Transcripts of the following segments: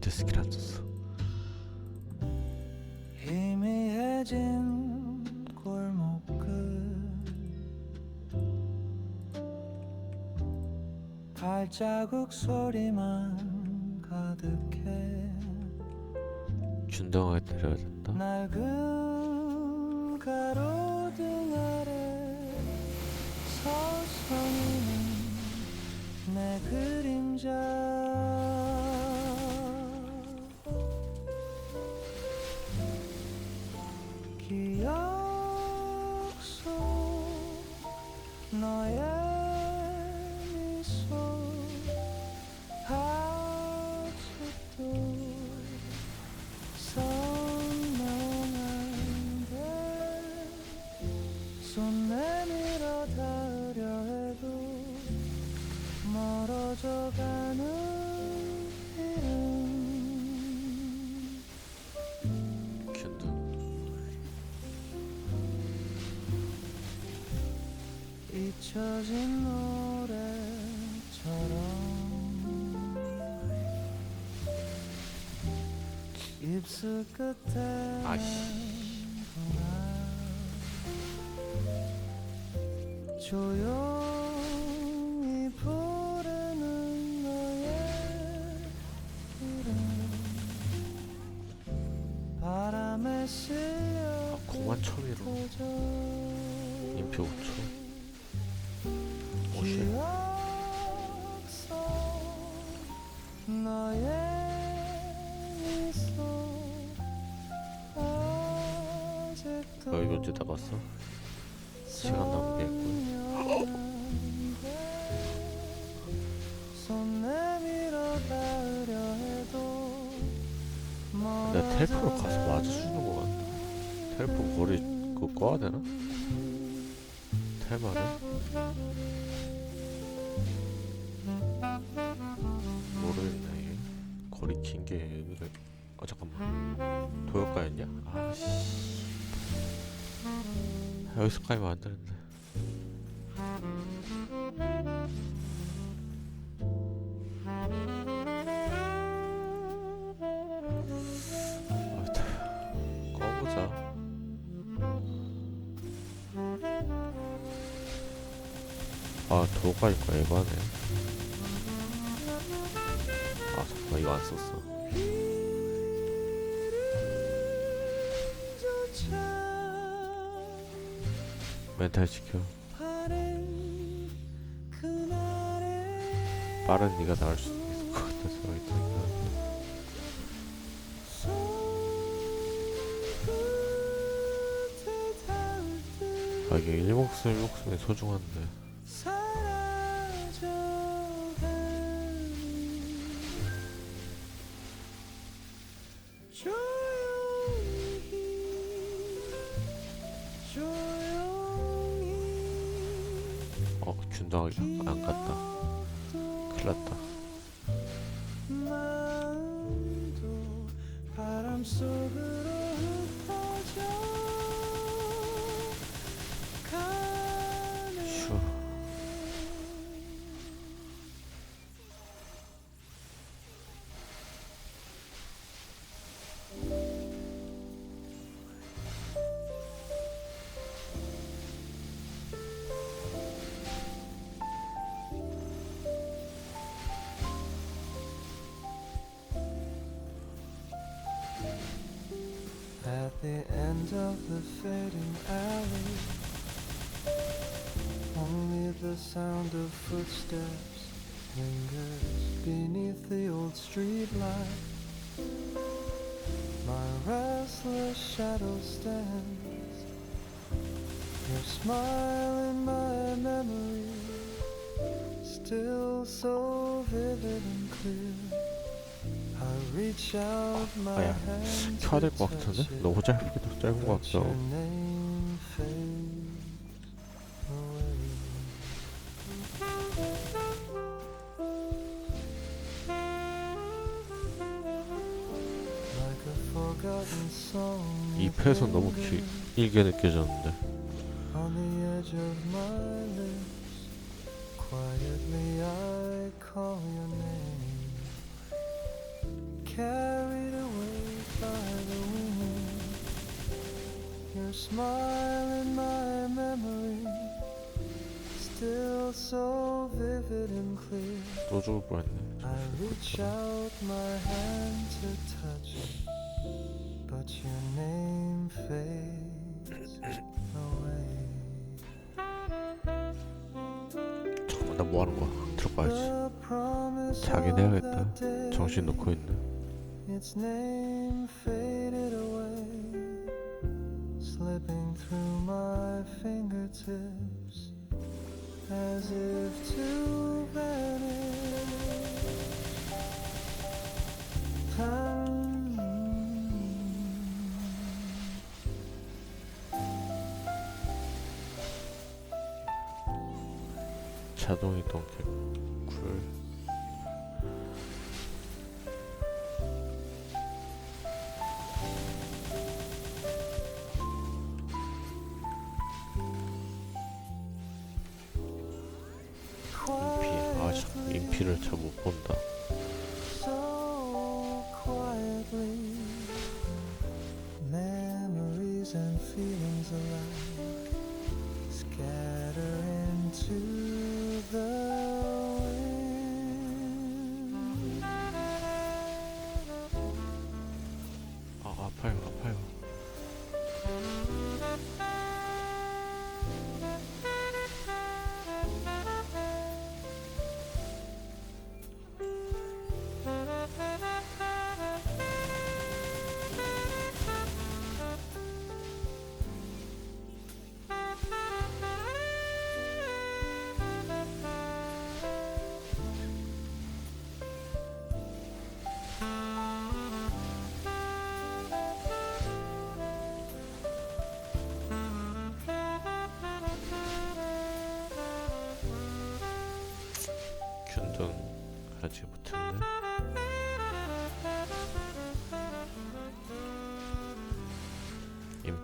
밑에 스킬 안 썼어. 희미해진 골목 끝 발자국 소리만 가득해 준동하게 때려야 된다? 낡은 가로등 아래 서성이는 내 그림자 기억 속 너의 잊혀진 노래처럼. 입술 끝에. 조용히 부르는 너의 이름. 바람에 실려 아 처음이로. 흩어져 인표 5초 언제 다 봤어? 시간 해도 내가 텔포로 가서 맞아주는 거 같나? 텔포 거리 그거 꺼야 되나? 텔마를? 모르겠네 거리 긴게 의미를 아 잠깐만 도역가였냐? 아씨 여기서 까이면 안 되는데. 아 이거 하네. 아 잠깐만 이거 안 썼어 멘탈 지켜. 빠른 네가 나을 수 있을 것 같다 생각이 드니까 아 이게 일목숨 일목숨이 소중한데. 어균 등하게 안 갔다. 큰일 났다 the end of the fading alley, only the sound of footsteps lingers beneath the old street light. My restless shadow stands, your smile in my memory, still so vivid and clear. 아야, 켜야 될 것 같은데? 너무 짧기도 짧은 것 song 이 패선 너무 길게 느껴졌는데 잠깐만 나 뭐 하는 거야? 들어가야지. 자긴 해야겠다. 정신 놓고 있네. Its name faded away, slipping through my fingertips as if to vanish. Ah. 자동 이동 개꿀.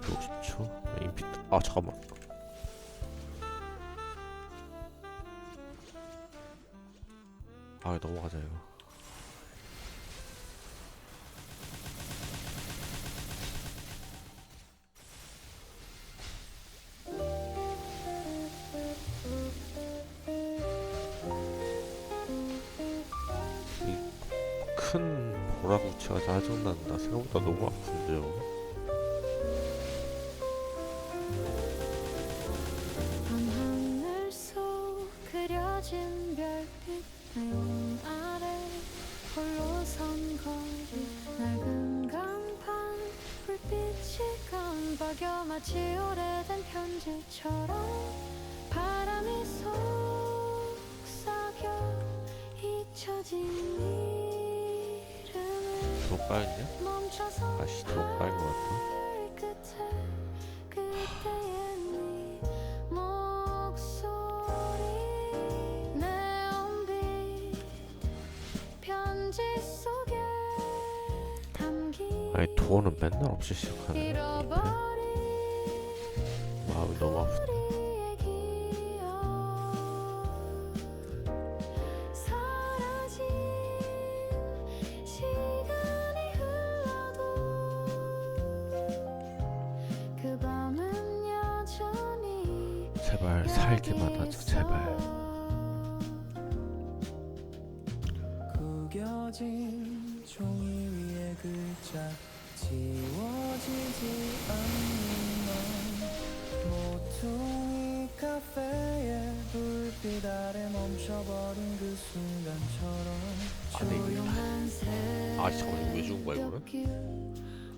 150초 임피트 아 잠깐만. 아 넘어가자 이거 더? 멈춰서 아씨 더 까인 것 담긴 아니 도어는 맨날 없이 시작하네. 제발 살기만 하자 제발. 구겨진 종이 위에 글자 지워지지 않는 넌 모퉁이 카페의 불빛 아래 멈춰버린 그 순간처럼 이거- 조용한 새아 잠깐만 이거 왜 죽은 거야 이거는?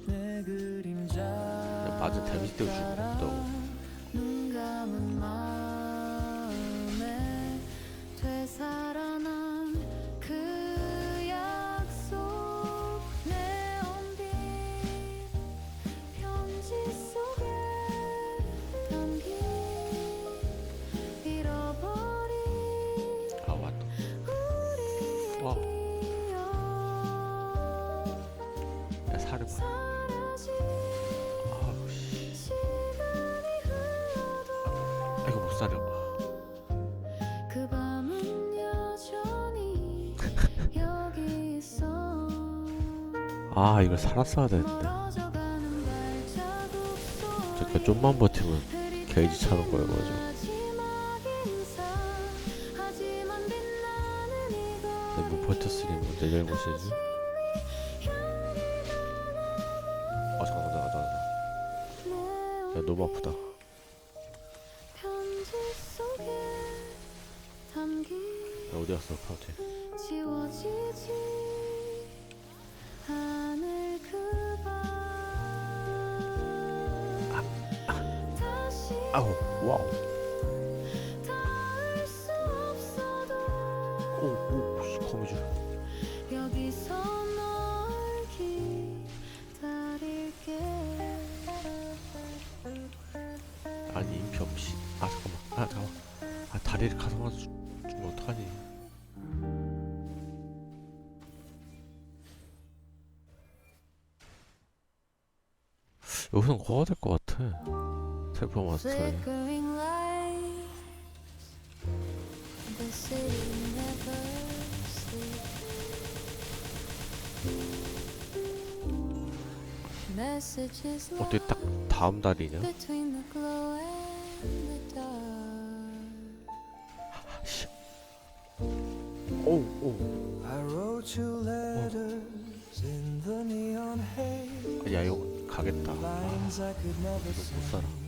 내 그림자 맞은 데미지 때문에 죽은 거다고. 아 이걸 살았어야 되는데. 잠깐 좀만 버티면 게이지 차는 근데 못 버텼으니 뭐내 잘못이지? 아 잠깐만 잠깐만 잠깐만. 야 너무 아프다. 어디 갔어 파우티 아우 와우. 오오 거미줄. 아니 인피 없이 아 잠깐만. 아 잠깐만. 아 다리를 가성화서 주면 어떡하니? 여기선 거가 될 것 같아 텔포 마스터에 Flickering lights The city never sleeps Messages 어떻게 딱 다음 달이냐 haze. 아, 야 이거 가겠다 아, 이거 못. 살아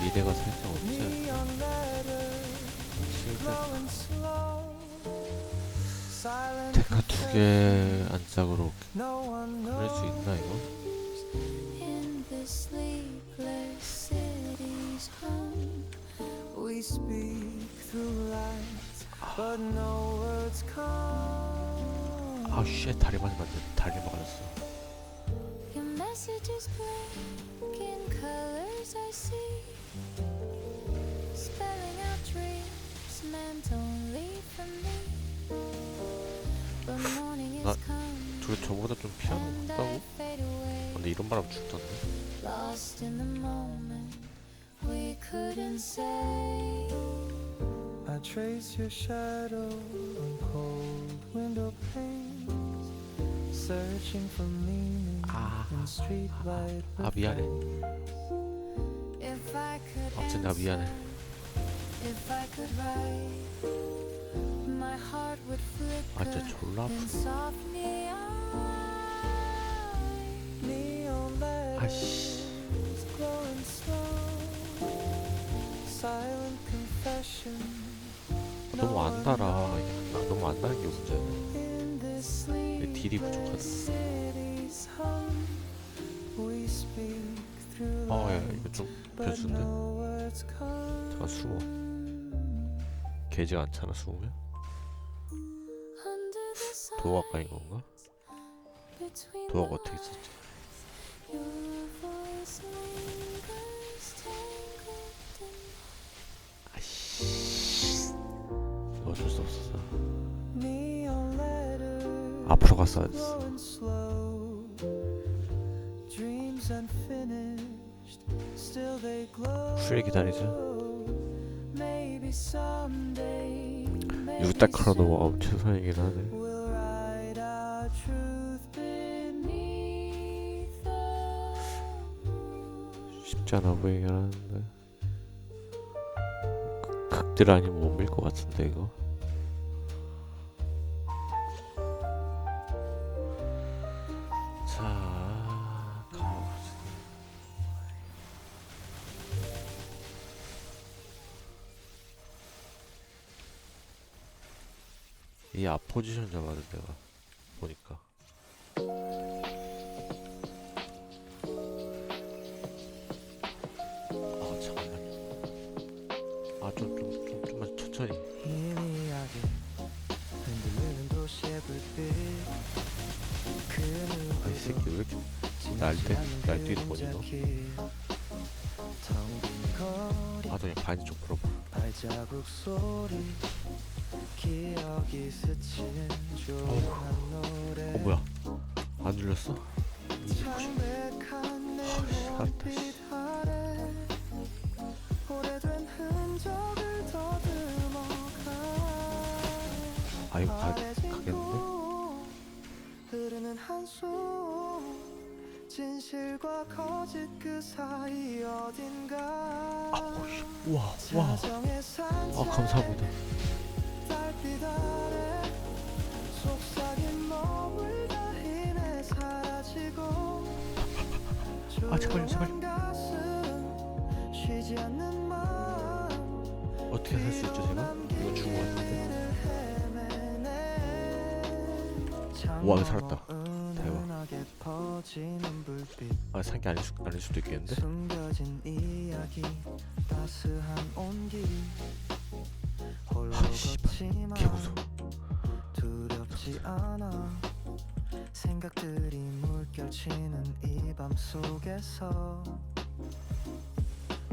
미래가 살짝 없지. Silent 테카 두개 안짝으로 그럴 수. 있나 이거? 아우 쉣 다리 안돼 다리 맞았어 Your messages blink in 저보다 좀 피하는 것 같다고? 근데 이런 바람 죽던데 lost in the moment. We couldn't say. I trace your shadow on cold window panes, searching for meaning 아, in streetlight. 아 미안해 아무튼 나 미안해 If I could write, my heart would 아 진짜 졸라 아프 아씨. 너무 안 달아 나 너무 안 다는 게 문제야 내 딜이 부족하다 아야 light, 이거 좀 come. 잠깐 숨어 개지가 않잖아 숨으면 Under the sun, 도어 가까인 건가? between 도어가 어떻게 있었지? 아씨 어쩔 수 없었어 앞으로 갔어야 됐어 glowing slow. Dreams unfinished, still they glow. 후에 기다리자 Maybe someday, 이거 딱 크로노가 엄청 선이긴 하네 쉽지 않아 보이긴 하는데 극- 극딜 아니면 못 밀 것 같은데 이거. 자 가보자 이앞 포지션 잡아야 돼 내가 보니까 날뛰 날뛰는 거지 너? 아 그냥 반지 좀 풀어봐 노래 어 뭐야 안 눌렸어? 내 알았다, 씨. 아 이거 가, 가겠는데? 진실과 거짓 그 사이 어딘가 아 우와 자정의 산책 아 감사합니다 달빛 아래 속삭인 머물다 이내 사라지고 아, 제발요, 제발. 조용한 가슴 쉬지 않는 마음 어떻게 살 수 있죠 제가? 이거 죽은 거 같은데 우와, 이거 살았다. 대박. 퍼지는 불빛 아 산게 아닐, 수, 아닐 수도 있겠는데? 숨겨진 이야기 따스한 온기 홀로 아. 걷지만 두렵지 않아 생각들이 물결치는 이 밤 속에서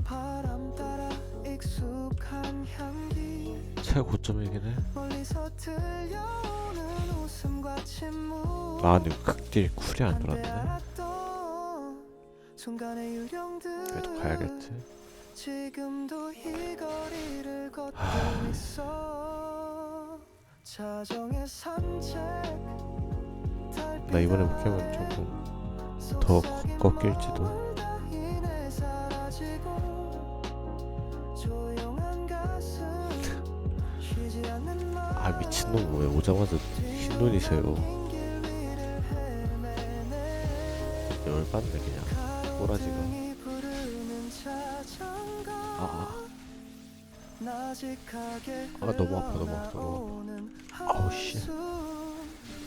바람 따라 익숙한 향기 최고 고점이긴 해 멀리서 들려오는 아 근데 극딜 쿨이 안 돌았네 그래도 가야겠지 걷고 아. 나 이번에 포켓몬 조금 더 꺾일지도. 아 미친놈 뭐야 오자마자 흰눈이세요. 열받네 그냥. 꼬라지가. 아, 아. 너무 아파, 너무 아파, 너무 아파. 아우, 씨.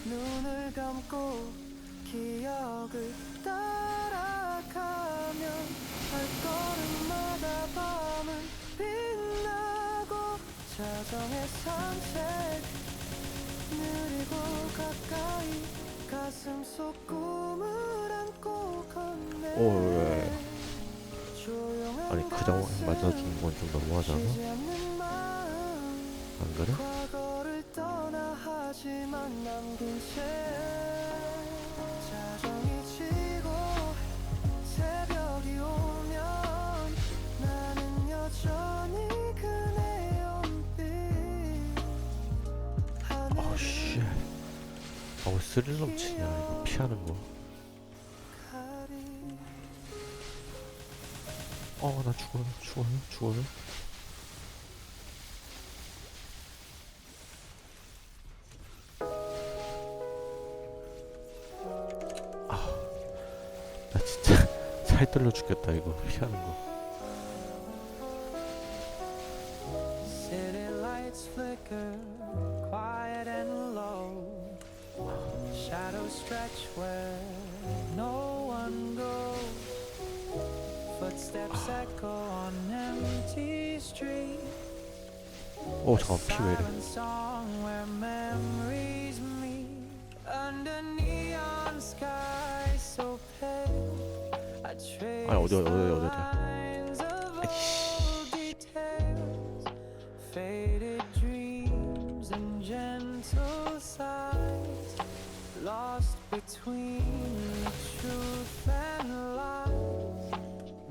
눈을 감고 기억을 따라가면 발걸음마다 밤은 빛나고 자정의 산책 느리고 가까이 가슴 속 꿈을 안고 걷네 오, 왜. 조용한 아니 그 장면 맞아주는 건 좀? 쉬지 않는 마음 안 그래? 아우 스릴 넘치냐 이거 피하는 거. 가리 어나 죽어요 죽어요 죽어요. 아 나 진짜 살 떨려 죽겠다 이거 피하는 거 Shadows stretch where no one goes. Footsteps echo on empty streets. 어 잠깐 피왜 이래 Silent song where memories meet under neon sky so pale. I trace 아니, 어디, 어디, 어디, the between the truth and lies.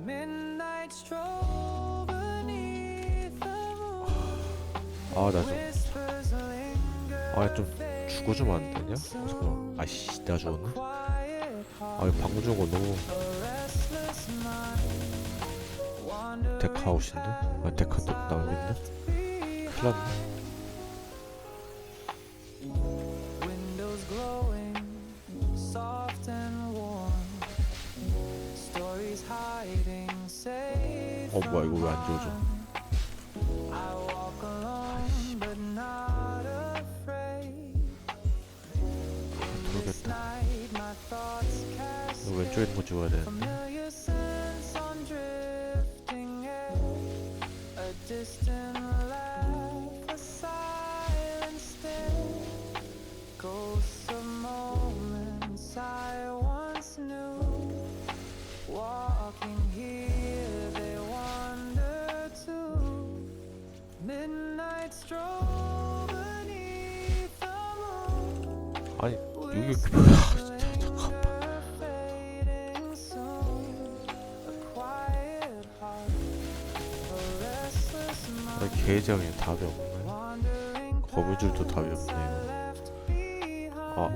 Midnight stroll beneath the moon. 아 나 좀 Whispers linger, 아 좀 죽어주면 안 되냐? 어, 잠깐만 아씨 내가 죽었나? quiet 아 이거 방금 죽은 거 너무 restless mind. Wandering 데카아웃인데? 아 데카 또 낭비인데? 큰일 났네 어 뭐야 이거 왜 안 지워져 모르겠다 이거 왼쪽에 있는 거 지워야 되는데 여기 뭐야 잠깐만 계정에 답이 없네 거미줄도 답이 없네요 left behind. 아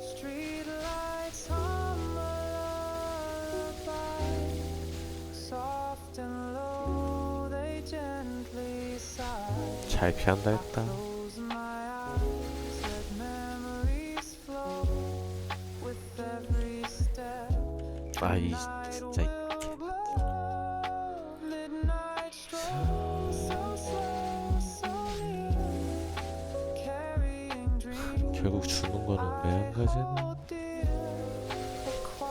Streetlights hum a lullaby, soft and low they gently sigh. 잘 피한다 했다 아이 진짜. 결국 주는 거는 hold dear,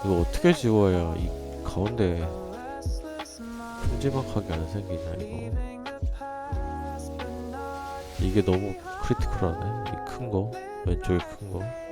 이거 어떻게 지워야 이 가운데 큼지막하게 안 생기냐 이거 이게 너무 크리티컬하네 이 큰거 왼쪽에 큰거